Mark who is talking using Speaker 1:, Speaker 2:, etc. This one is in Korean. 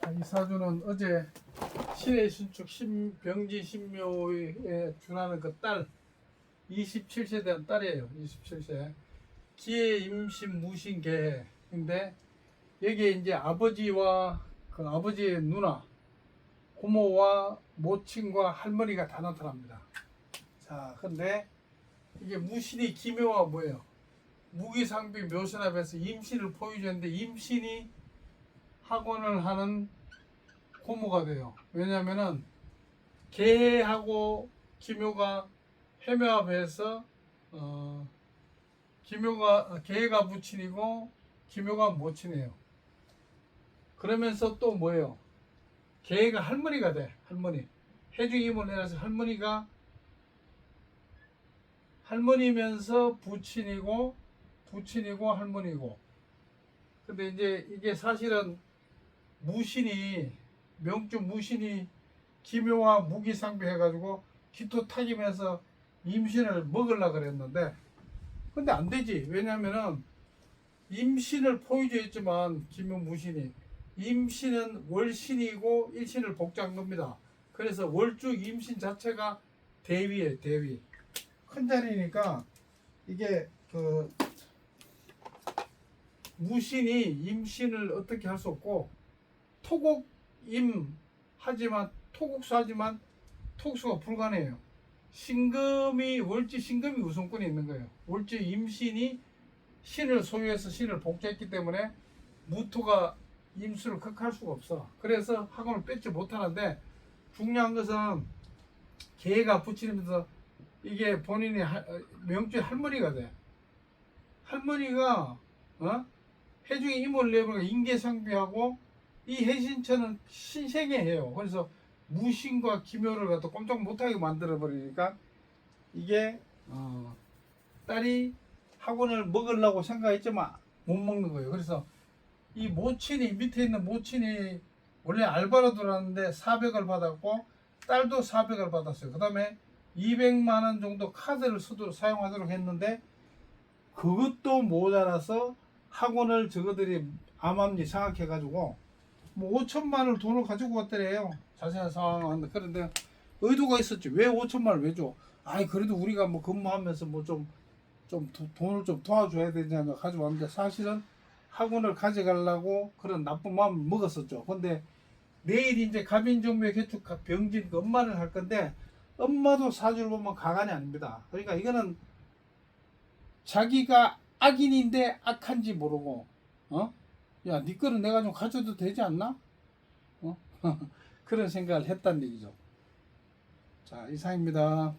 Speaker 1: 자, 이 사주는 어제 신의 신축 신 병지 신묘에 준하는 그 딸 27세 된 딸이에요. 27세. 기의 임신 무신 계인데 여기에 이제 아버지와 그 아버지의 누나 고모와 모친과 할머니가 다 나타납니다. 자, 근데 이게 무신이 기묘가 뭐예요? 무기상비 묘신합에서 임신을 보여주는데 임신이 학원을 하는 고모가 돼요. 왜냐면은 개하고 기묘가 해묘합해서 어 기묘가 개가 무친이고 기묘가 모친이에요. 그러면서 또 뭐예요? 개가 할머니가 돼. 할머니. 해중임을 내려서 할머니가 할머니면서 부친이고 부친이고 할머니고 근데 이제 이게 사실은 무신이 명주 무신이 기묘와 무기상비 해가지고 기토 타기면서 임신을 먹으려 그랬는데 근데 안 되지. 왜냐면은 임신을 포위주했지만 기묘 무신이 임신은 월신이고 일신을 복잡한 겁니다. 그래서 월주 임신 자체가 대위에 대위. 큰 자리니까 이게 그 무신이 임신을 어떻게 할 수 없고 토곡임 하지만 토국수하지만 토국수가 불가능해요. 신금이 월지 신금이 우선권이 있는 거예요. 월지 임신이 신을 소유해서 신을 복제했기 때문에 무토가 임수를 극할 수가 없어. 그래서 학원을 뺏지 못하는데 중요한 것은 개가 붙이면서 이게 본인이 명주의 할머니가 돼. 할머니가 어? 해중에 임을 내보니까 인계상비하고 이 해신처는 신생애해요. 그래서 무신과 기묘를 갖다 꼼짝 못하게 만들어 버리니까 이게 어, 딸이 학원을 먹으려고 생각했지만 못 먹는 거예요. 그래서 이 모친이 밑에 있는 모친이 원래 알바로 들어왔는데 400을 받았고 딸도 400을 받았어요. 그 다음에 200만 원 정도 카드를 쓰도록 사용하도록 했는데 그것도 모자라서 학원을 저거들이 암암리 장악해가지고 뭐 5천만 원을 돈을 가지고 왔더래요. 자세한 상황은 그런데 의도가 있었지. 왜 5천만 원을 왜 줘? 아이 그래도 우리가 뭐 근무하면서 뭐 좀 좀 돈을 좀 도와줘야 되냐며 가지고 왔는데 사실은 학원을 가져가려고 그런 나쁜 마음을 먹었었죠. 근데 내일 이제 가빈정묘 개축 병진 그 엄마를 할 건데 엄마도 사주를 보면 가관이 아닙니다. 그러니까 이거는 자기가 악인인데 악한지 모르고 어? 야, 네 거는 내가 좀 가져도 되지 않나? 어? 그런 생각을 했단 얘기죠. 자, 이상입니다.